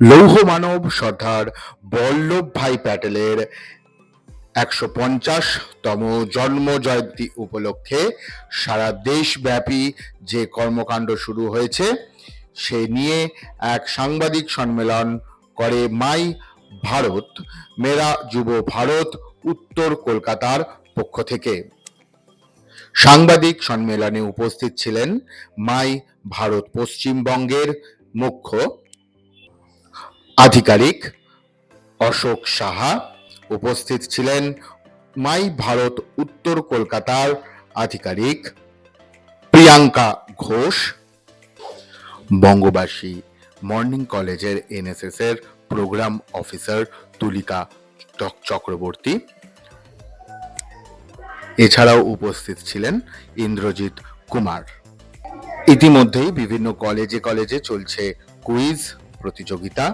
লৌহ মানব সর্দার বল্লভভাই প্যাটেলের একশো পঞ্চাশতম জন্ম জয়ন্তী উপলক্ষে সারা দেশব্যাপী যে কর্মকাণ্ড শুরু হয়েছে, সে নিয়ে এক সাংবাদিক সম্মেলন করে মাই ভারত, মেরা যুব ভারত, উত্তর কলকাতার পক্ষ থেকে। সাংবাদিক সম্মেলনে উপস্থিত ছিলেন মাই ভারত পশ্চিমবঙ্গের মুখ্য আধিকারিক অশোক সাহা উপস্থিত ছিলেন মাই ভারত উত্তর কলকাতার আধিকারিক প্রিয়াঙ্কা ঘোষ, বঙ্গবাসী মর্নিং কলেজের এনএসএস এর প্রোগ্রাম অফিসার তুলিকা চক্রবর্তী। এছাড়াও উপস্থিত ছিলেন ইন্দ্রজিৎ কুমার। ইতিমধ্যেই বিভিন্ন কলেজে কলেজে চলছে কুইজ প্রতিযোগিতা।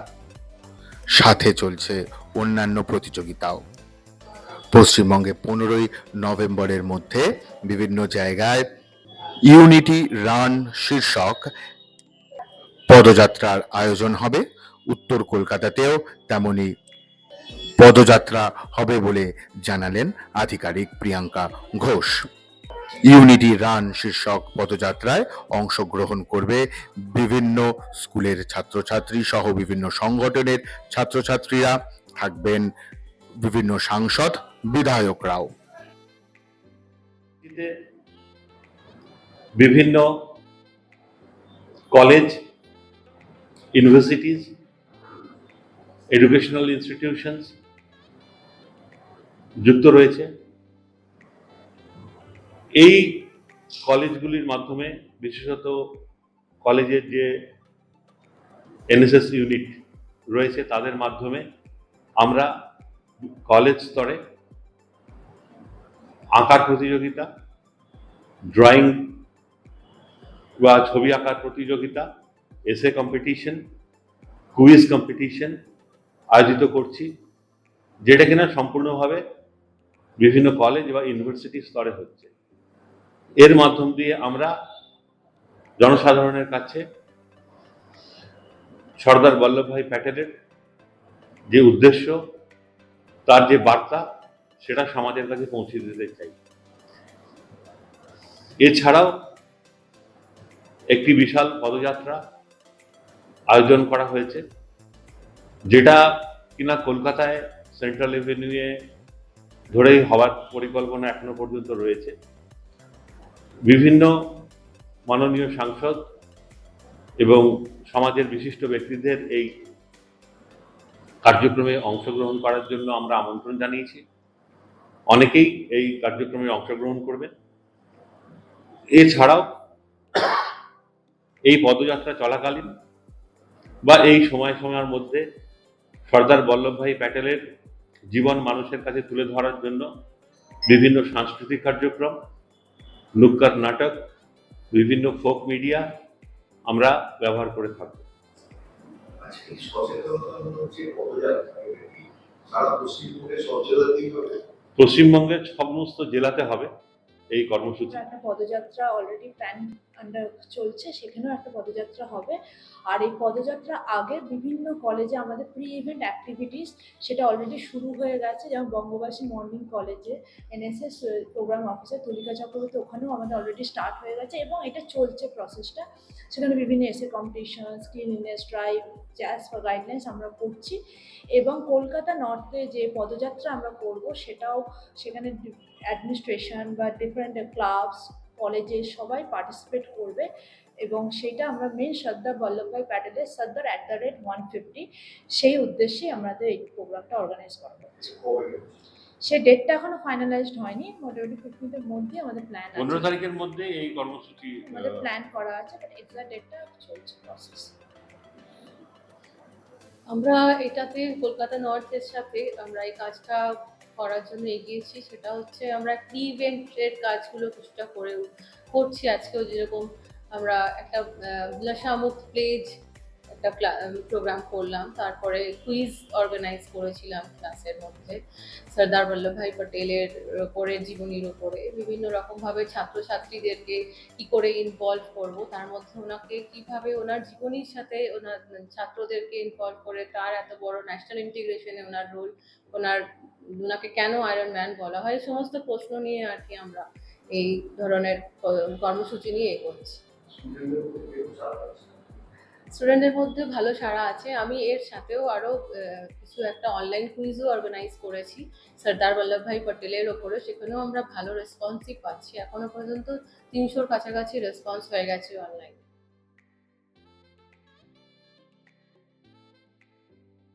সাথে চলছে অন্যান্য প্রতিযোগিতাও। পশ্চিমবঙ্গে পনেরোই নভেম্বরের মধ্যে বিভিন্ন জায়গায় ইউনিটি রান শীর্ষক পদযাত্রার আয়োজন হবে। উত্তর কলকাতাতেও তেমনি পদযাত্রা হবে বলে জানালেন আধিকারিক প্রিয়াঙ্কা ঘোষ। ইউনিটি রান শীর্ষক পদযাত্রায় অংশগ্রহণ করবে বিভিন্ন স্কুলের ছাত্রছাত্রী সহ বিভিন্ন সংগঠনের ছাত্রছাত্রীরা। থাকবেন বিভিন্ন সাংসদ, বিধায়করাও। বিভিন্ন কলেজ, ইউনিভার্সিটিজ, এডুকেশনাল ইনস্টিটিউশনস যুক্ত রয়েছে। এই কলেজগুলির মাধ্যমে বিশেষত কলেজের যে এনএসএস ইউনিট রয়েছে, তাদের মাধ্যমে আমরা কলেজ স্তরে আঁকার প্রতিযোগিতা, ড্রয়িং বা ছবি আঁকার প্রতিযোগিতা এসে কম্পিটিশন কুইজ কম্পিটিশন আয়োজিত করছি, যেটা কিনা সম্পূর্ণভাবে বিভিন্ন কলেজ বা ইউনিভার্সিটি স্তরে হচ্ছে। এর মাধ্যম দিয়ে আমরা জনসাধারণের কাছে সর্দার বল্লভভাই প্যাটেলের যে উদ্দেশ্য, তার যে বার্তা, সেটা সমাজের কাছে পৌঁছে দিতে চাই। এছাড়াও একটি বিশাল পদযাত্রা আয়োজন করা হয়েছে, যেটা কিনা কলকাতায় সেন্ট্রাল এভিনিউয়ে ধরেই হওয়ার পরিকল্পনা এখনও পর্যন্ত রয়েছে। বিভিন্ন মাননীয় সাংসদ এবং সমাজের বিশিষ্ট ব্যক্তিদের এই কার্যক্রমে অংশগ্রহণ করার জন্য আমরা আমন্ত্রণ জানিয়েছি। অনেকেই এই কার্যক্রমে অংশগ্রহণ করবেন। এছাড়াও এই পদযাত্রা চলাকালীন বা এই সময় সময়ের মধ্যে সর্দার বল্লভভাই প্যাটেলের জীবন মানুষের কাছে তুলে ধরার জন্য বিভিন্ন সাংস্কৃতিক কার্যক্রম নুক্কার নাটক বিভিন্ন ফোক মিডিয়া আমরা ব্যবহার করে থাকব। আজকে সচেতনতা যে পদযাত্রা এটা কি সারা পশ্চিমবঙ্গে সচেতনই হবে? পশ্চিমবঙ্গের সমস্ত জেলাতে হবে। এই কর্মসূচি। একটা পদযাত্রা অলরেডি প্ল্যান আন্ডার চলছে, সেখানেও একটা পদযাত্রা হবে। আর এই পদযাত্রা আগে বিভিন্ন কলেজে আমাদের প্রি ইভেন্ট অ্যাক্টিভিটিস সেটা অলরেডি শুরু হয়ে গেছে, যেমন বঙ্গবাসী মর্নিং কলেজে NSS program officer Tulika Chakraborty, ওখানেও আমাদের অলরেডি স্টার্ট হয়ে গেছে এবং এটা চলছে প্রসেসটা সেখানে বিভিন্ন এসে কম্পিটিশন ক্লিননেস ড্রাইভ জ্যাজ ফর গাইডলাইন্স আমরা করছি এবং কলকাতা নর্থে যে পদযাত্রা আমরা করব, সেটাও সেখানে অ্যাডমিনিস্ট্রেশন বা ডিফারেন্ট ক্লাবস কলেজে সবাই পার্টিসিপেট করবে এবং সেটা আমরা মেন সর্দার বল্লভভাই প্যাটেলের Sardar at the rate one fifty সেই উদ্দেশ্যে আমাদের এই প্রোগ্রামটা অর্গানাইজ করা হচ্ছে। সে ডেটটা এখনও ফাইনালাইজড হয়নি মোটামুটি ফিফটিনের মধ্যে আমাদের প্ল্যান পনেরো আছে তারিখের মধ্যে এই কর্মসূচি আমাদের প্ল্যান করা আছে বাট এক্সাক্ট ডেটটা চলছে প্রসেস আমরা এটাতে কলকাতা নর্থের সাথে আমরা এই কাজটা করার জন্য এগিয়েছি, সেটা হচ্ছে আমরা প্রি ইভেন্টের কাজগুলো কিছুটা করে করছি। আজকেও যেরকম আমরা একটা বিলাসামত প্লেজ একটা প্রোগ্রাম করলাম। তারপরে কুইজ অর্গানাইজ করেছিলাম ক্লাসের মধ্যে। সর্দার বল্লভভাই পটেলের ওপরে, জীবনীর ওপরে। বিভিন্ন রকমভাবে ছাত্রছাত্রীদেরকে কি করে ইনভলভ করব, তার মধ্যে ওনাকে কীভাবে ওনার জীবনীর সাথে ওনার ছাত্রদেরকে ইনভলভ করে তার এত বড় ন্যাশনাল ইন্টিগ্রেশনে ওনার রোল ওনার ওনাকে কেন আয়রন ম্যান বলা হয়? সমস্ত প্রশ্ন নিয়ে আর কি আমরা এই ধরনের কর্মসূচি নিয়ে এগোচ্ছি। স্টুডেন্টদের মধ্যে ভালো সাড়া আছে। আমি এর সাথেও আরও কিছু একটা অনলাইন কুইজও অর্গানাইজ করেছি। সর্দার বল্লভভাই পটেলের ওপরে সেখানেও আমরা ভালো রেসপন্সই পাচ্ছি। এখনও পর্যন্ত তিনশোর কাছাকাছি রেসপন্স হয়ে গেছে অনলাইন